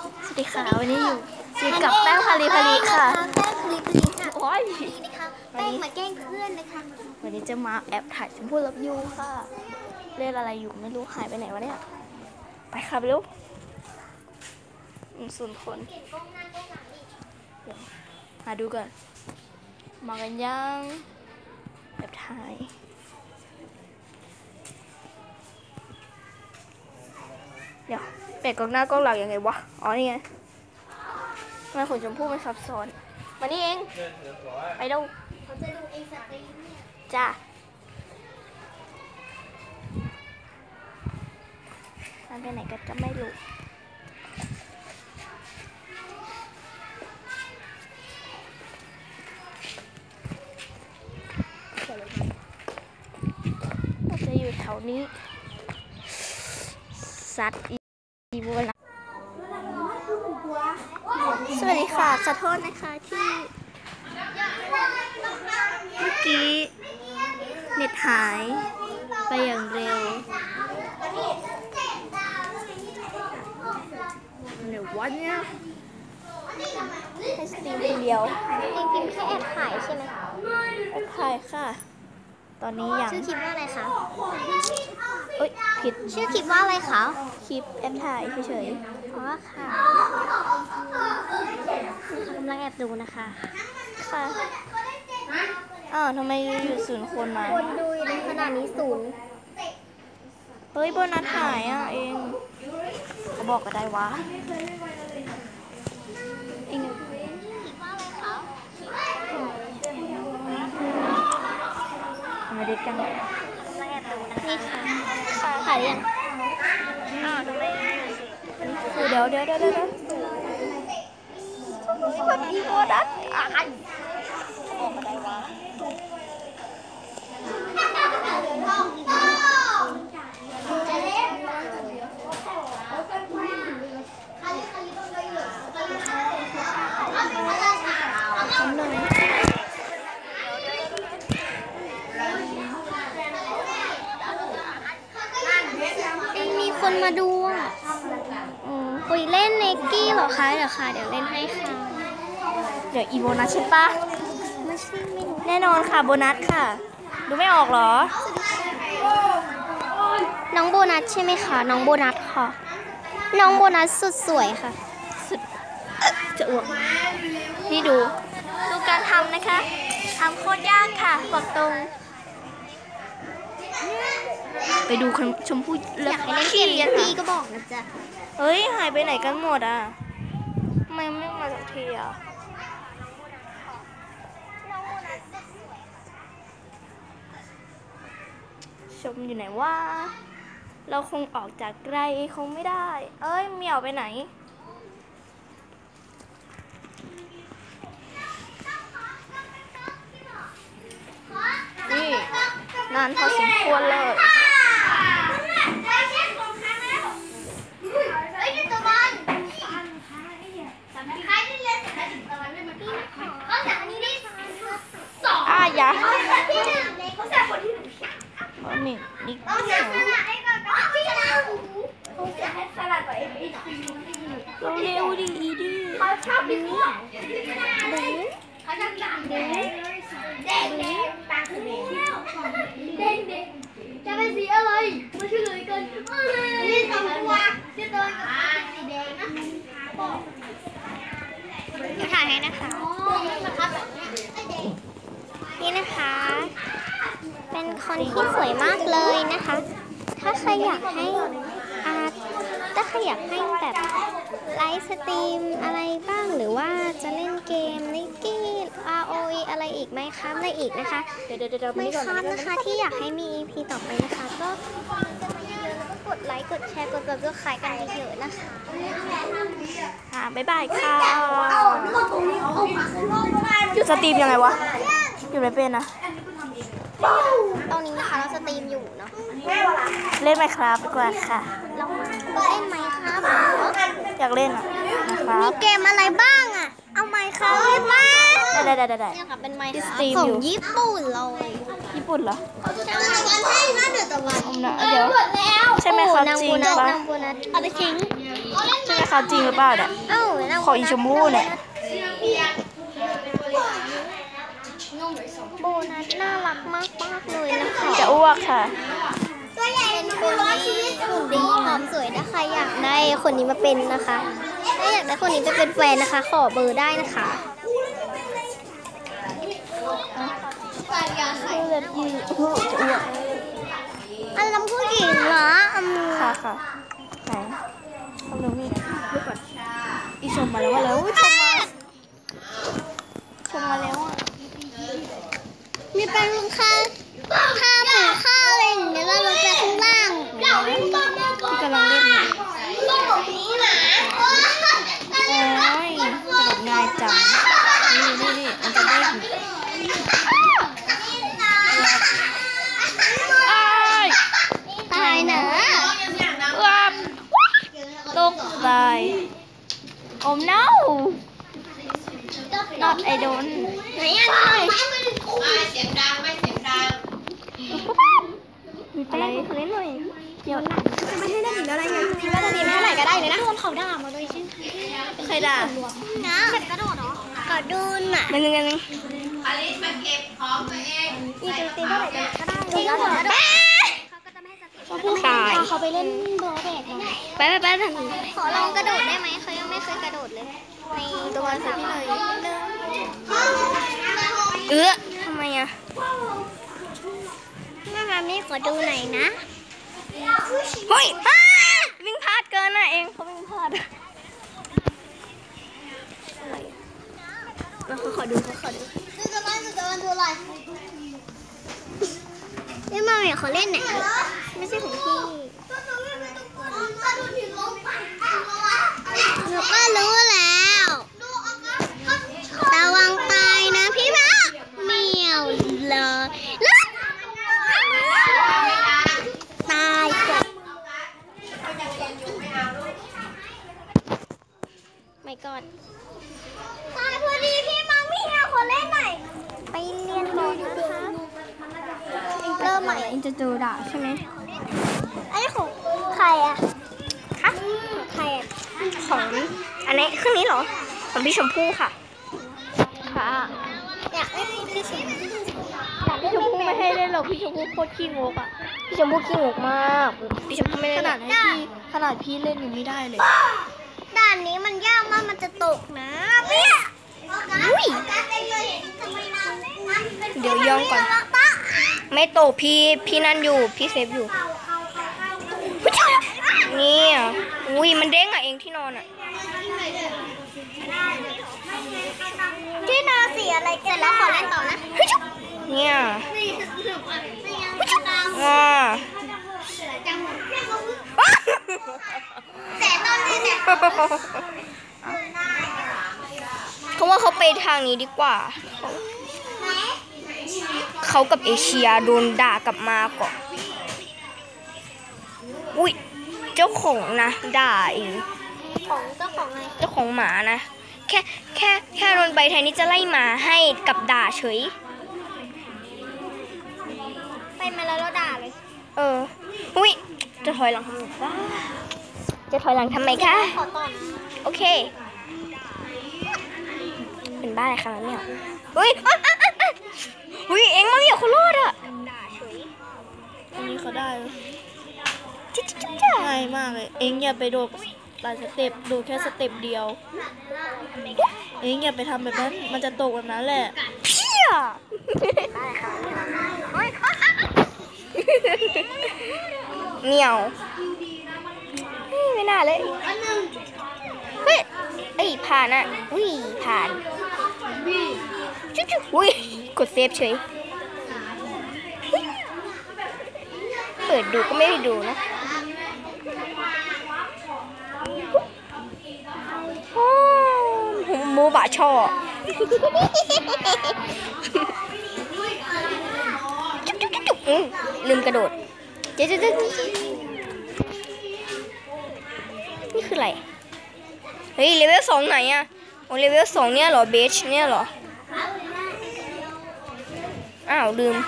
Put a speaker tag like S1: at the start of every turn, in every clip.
S1: สวัสดีค่ะ วันนี้อยู่อยู่กับแป้งพาลีพาลีค่ะ
S2: แป้งพลีพลีค่ะ
S1: โอ้ย
S2: นี่นะคะแป้งมาแกล้งเพื่อนนะคะ
S1: วันนี้จะมาแอบถ่ายชมพู่รับยูค่ะ เล่นอะไรอยู่ไม่รู้หายไปไหนวะเนี่ย ไปค่ะไปเร็วอืมส่วนคนเดี๋ยวหาดูก่อน มากันยังแอบถ่ายเดี๋ยว แปะกล้องหน้ากล้องหลังยังไงวะ อ๋อนี่ไงทำไมขนชมพู่มันซับซ้อน มานี่เองไปดู
S2: เขาจะดูเอง
S1: จ้ามันไปไหนก็จะไม่รู้จะอยู่แถวนี้ สัตว์อีบัวละสวัสดีค่ะ ขอโทษนะคะที่ เมื่อกี้ เน็ตหายไปอย่างเร็วเดี๋ย ววันเนี้ยให้สตรีมคนเดียว
S2: เองพิมพ์แค่แอบถ่ายใช่ไหมคะ
S1: แอปถ่ายค่ะ ตอนนี้ยัง
S2: ชื่อคลิปว่าอะไรคะ
S1: เอ้ยผิด
S2: ชื่อคลิปว่าอะไรคะ
S1: คลิปแอปถ่ายเฉย
S2: อ๋อค่ะกำลังแอบดูนะคะ
S1: ๆค่ะอ้าวทำไมอยู่ศูนย์คนมา
S2: คนดูอยู่ในขณะนี้ศูนย์
S1: เฮ้ยโบนัสหายอะเองเขาบอกก็ได้วะเอง
S2: คลิปว่าอะไรคะ
S1: ทำไมเด็กจัง
S2: กำลังแอบดูนะคะนี่ค่ะ
S1: ค่ะ
S2: ถ่ายยัง
S1: อ้าวทำไมคือเดี๋ยวเดี๋ยวเดี๋ยวเดี๋ยวคนอีโบนัสอะไรบอกก็ได้วะ คำหนึ่ง
S2: เองมี คนมาดูอะ
S1: อืม
S2: คุยเล่นเนกกี้เหรอคะ เดี๋ยวค่ะ เดี๋ยวเล่นให้ค่ะ
S1: เดี๋ยวอีโบนัสใช่ปะ
S2: ไม่ใช่ไม่รู้
S1: แน่นอนค่ะโบนัสค่ะ ดูไม่ออกเหรอ
S2: น้องโบนัสใช่ไหมคะ น้องโบนัสค่ะ น้องโบนัสสุดสวยค่ะ
S1: สุดจะอ้วกนี่ดู ดูการทำนะคะทำโคตรยากค่ะ บอกตรง ไปดูคนชมพู่
S2: อยากให้เล่นเกม
S1: ขี้
S2: เน
S1: กัน
S2: ก
S1: ค่ะ
S2: กี้ก็บอกนะจ๊ะ
S1: เฮ้ยหายไปไหนกันหมดอะทำไมไม่มาสักทีอะชมอยู่ไหนว่า เราคงออกจากไกลคงไม่ได้ เอ้ยเหมียวไปไหนนี่นานพอสมควรเลย อะอย่าเออนี่นี่ เร็วๆดีดี
S2: เขาชอบดึงดึงเขาชอบดึงดึงเด็กเด็กตาคือเด็กเด็กเด็กจะเป็นสีอะไรมาเฉลยกันนี่สองตัวชื่อตัวกับสีแดงนะเดี๋ยวถ่ายให้นะคะนี่นะคะ เป็นคนที่สวยมากเลยนะคะ ถ้าใครอยากให้ ถ้าใครอยากให้แบบไลฟ์สตรีมอะไรบ้างหรือว่าจะเล่นเกมนิกกี้ ROE อะไรอีกไหมครับอะไรอีกนะคะ
S1: เดี๋ยวเดี๋ยวเดี๋ยว
S2: ไม่
S1: นี่ก่อน
S2: ครับ
S1: นี่ก่อ
S2: นะคะที่อยากให้มี EP ต่อไปนะคะก็กดไลค์กดแชร์กด subscribe กันเยอะๆนะคะ
S1: ค่ะบ๊ายบายค่ะหยุดสตรีมยังไงวะหยุดไม่เป็นนะ
S2: ตอนนี้นะคะเราสตรีมอยู่เนาะ
S1: เล่นไหมครับดีกว่าค่ะ
S2: เราเราเล่นไหมครับ
S1: อยากเล่นอะนะค
S2: มี
S1: รับ
S2: เกมอะไรบ้างอะ เอาไหมครับเล่นบ้าง
S1: ได้ได้ได้ได้
S2: เนี่ยค่ะเป็นไมค์
S1: สตรีม
S2: ขอ
S1: อยู่
S2: งญี่ปุ่นเลย
S1: ญี่ปุ่นเหรอ
S2: ใช่ให้นะเดือดตะวัน
S1: เอานะเดี๋ยวใช่ไหมครับ
S2: นาง
S1: จริ
S2: โบ
S1: ง
S2: นัส
S1: ปะ
S2: นางโบนัสเอาไปทิ้ง
S1: ใช่ไหมคะจริงหรือเปล่าเนี่ย
S2: เอ้าเรา
S1: ของอีชมพู่เนี่ย
S2: โบนัสน่ารักมากมากๆเลยนะคะ
S1: จะอ้วกค่ะ
S2: เป็นคนที่หุ่นดีหอมสวยถ้าใครอยากได้คนนี้มาเป็นนะคะ ถ้าอยากได้คนนี้ไปเป็นแฟนนะคะ ขอเบอร์ได้นะคะ
S1: ผู้เล็บยืดจะอ้วก
S2: อันลำผู้หญิงเหรออืม
S1: ค่ะค่ะไหนเอาเร็วนี่ดูก่อนอีชมมาแล้วว่าแล้วอุ๊ยชมมาชมมาแล้วอะ
S2: มีเป็นข้าวข้าวหมูข้าวอะไรอย่างเงี้ยเราลงไปข้างล่าง
S1: ที่กำลังเล่นอยู่โอ้ยกระโดดง่ายจัง นี่นี่นี่มันจะเด้งอ้าย
S2: ตายนะ
S1: ว้าตกใจโอ้ no not I don't
S2: ไหนอะหน่อย
S3: เสียงดังไม่เสียงดัง
S1: มีแป้ง ขอเล่นหน่อยเดี๋ยว
S2: ไม่ให้ได้ถึงอะไรไงถึงได้ถึงเท่าไหร่ก็ได้เลยนะโดนเขาด่ามาเลยใช่ไหม
S1: ใครด่า
S2: นะกระโดดเหรอกระโดดน่ะ
S1: มันยังไงนึง
S3: อลิสมาเก็บของตัวเอง
S2: อีกตีเท่าไหร่ก็ได้จริงเหรอ
S1: ผู้ชาย
S2: เขาไปเล่นโบว์แบกมา
S1: ไปไปไปทางนี้
S2: ขอลองกระโดดได้ไหมเขายังไม่เคยกระโดดเลยในตัวสามเลย
S1: เออทำไมอะ
S2: แม่มามี่ขอดูหน่อยนะ
S1: เฮ้ยอ้าวิ่งพลาดเกินน่ะเองเขาวิ่งพลาดแล้วเขาขอดูเขาขอดู
S2: พี่มามี่ขอเล่นหน่อยไม่ใช่ของพี่หนูก็รู้แล้วระวังตายนะพี่มะเหมียวเลยตายจ้ะไม่กอดตายพอดีพี่มังพี่เอาขอเล่นหน่อย ไปเรียนบอลนะคะเริ่มใหม่
S1: เองจะเจอด่าใช่ไหม
S2: อันนี้ของใครอะคะของใครอะ
S1: ของอันนี้เครื่องนี้เหรอ ของพี่ชมพู่ค่ะ ค่ะ
S2: อยากได้พี่ชม
S1: พี่ชมพู่ไม่ให้เล่นหรอกพี่ชมพู่โคตรขี้งกอะพี่ชมพู่ขี้งกมากพี่ชมพู่ไม่เล่นขนาดให้พี่ขนาดพี่เล่นยังไม่ได้เลย
S2: ด่านนี้มันยากมากมันจะตกนะพี่
S1: อุ้ยเดี๋ยวยองก่อน ไม่โตกพี่พี่นั่นอยู่พี่เซฟอยู่เนี่ยอุ้ยมันเด้งอะเองที่นอนอะ
S2: ที่นอนสีอะไรเสร็จแล้วขอเล่นต่อนะ
S1: เนี่ยอ่า
S2: แต่ตอนนี้เนี่ย
S1: เขาว่าเขาไปทางนี้ดีกว่า เขากับเอเชียโดนด่ากลับมาก่อนอุ้ยเจ้าของนะด่าเอง
S2: ของเจ้าของอะไร
S1: เจ้าของหมานะ แค่แค่แค่โดนใบแทนนี่จะไล่หมาให้กับด่าเฉย
S2: ไปมาแล้วเราด่าเลย
S1: เออ อุ้ยจะถอยหลังทำไมวะจะถอยหลังทำไมคะ
S2: ขอต่อนะ
S1: โอเค เป็นบ้าอะไรคะเนี่ยอุ้ย อะอะอะอะอุ้ยเอ็งมาเนี่ยคนรอดอะ
S4: อันนี้เขาได้ไหม
S1: จิ๊บจิ๊บจิ๊บจ้า
S4: ง่ายมากเลย เอ็งอย่าไปโดดหลายสเต็ปโดดแค่สเต็ปเดียว เอ็งอย่าไปทำแบบนั้น มันจะตกแบบนั้นแหละ
S1: เพี้ยเหนียวเฮ้ยไม่น่าเลย เฮ้ยเอ้ยผ่านอะอุ้ยผ่าน จุ๊บจุ๊บอุ้ยกดเซฟเฉย เปิดดูก็ไม่ได้ดูนะโอ้โมบะช่อจุ๊บจุ๊บจุ๊บจุ๊บอืมลืมกระโดด เจ๊เจ๊เจ๊นี่คืออะไร เฮ้ยเลเวลสองไหนอะโอ้เลเวลสองเนี่ยเหรอ เบชเนี่ยเหรอ áo đường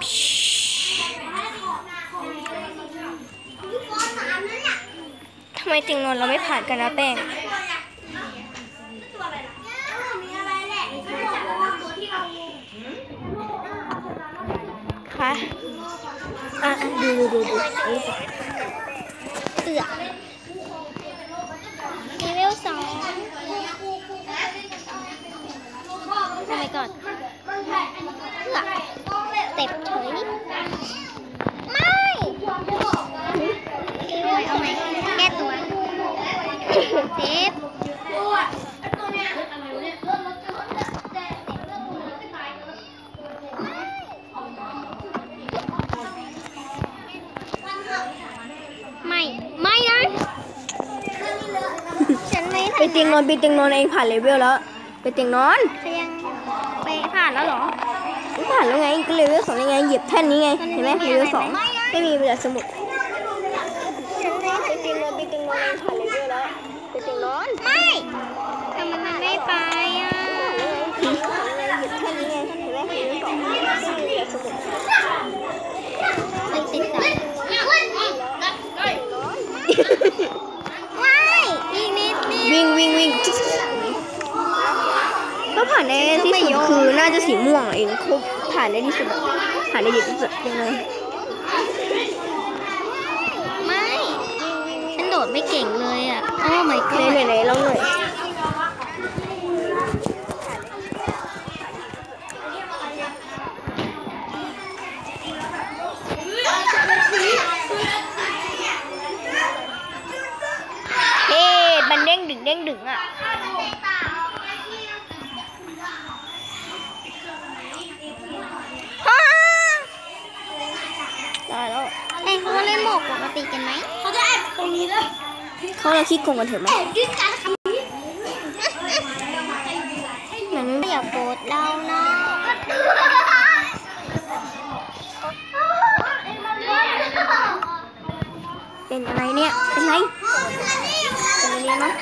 S1: Shh. ม
S2: เม
S1: เตียงนอนเราไม่ผ่านกันนะแป้งคะอะอะดูดูดูดูเสื
S2: อเลเวลสองทำไมก่อนเอือเต็มเอาไหมแก้ตัวเจ็บไม่ ไม่นะ ฉัน ไม่
S1: ไปเตียงนอนไปเตียงนอนเองผ่านเลเวลแล้ว ไปเตียงนอน
S2: เตียงไปผ่านแล้วเหรอ
S1: ผ่านแล้วไงก็เลเวลสองยังไงเหยียบแท่นนี้ไงเห็นไหมเลเวลสองไม่มีแต่สมุดฉันไม่ไปเตียงนอนไปเตียงนอนเองผ่านเลเวลแล้วไปเตียงนอน
S2: ไม่ทำไมมันไม่ไปอะ
S1: เหยียบแท่นนี้ไงเห็นไหมเลเวลสองไม่มีแต่สมุด
S2: มันติดใจไม่อีกนิดนิด
S1: วิ่งวิ่งวิ่งก็ผ่านได้ที่สุดคือน่าจะสีม่วงเองครบผ่านได้ที่สุดผ่านได้เยอะที่สุดยังไง
S2: ไม่ ฉันโดดไม่เก่งเลยอะ โอ้ my
S1: ไหน
S2: god
S1: ไหนๆลองหน่อย เฮ้มันเด้งดึงเด้งดึงอะ
S2: ฮ่า
S1: ได้แล้ว
S2: เอ้ยเขามาเล่นหมวกปกติกันไหม
S1: เขาเราคิดโกงกันเถอะไหมมันไม่
S2: อย่าโกรธเราเนาะ
S1: เป็นอะไรเนี่ย เป็นไรเป็นอะไรเนาะ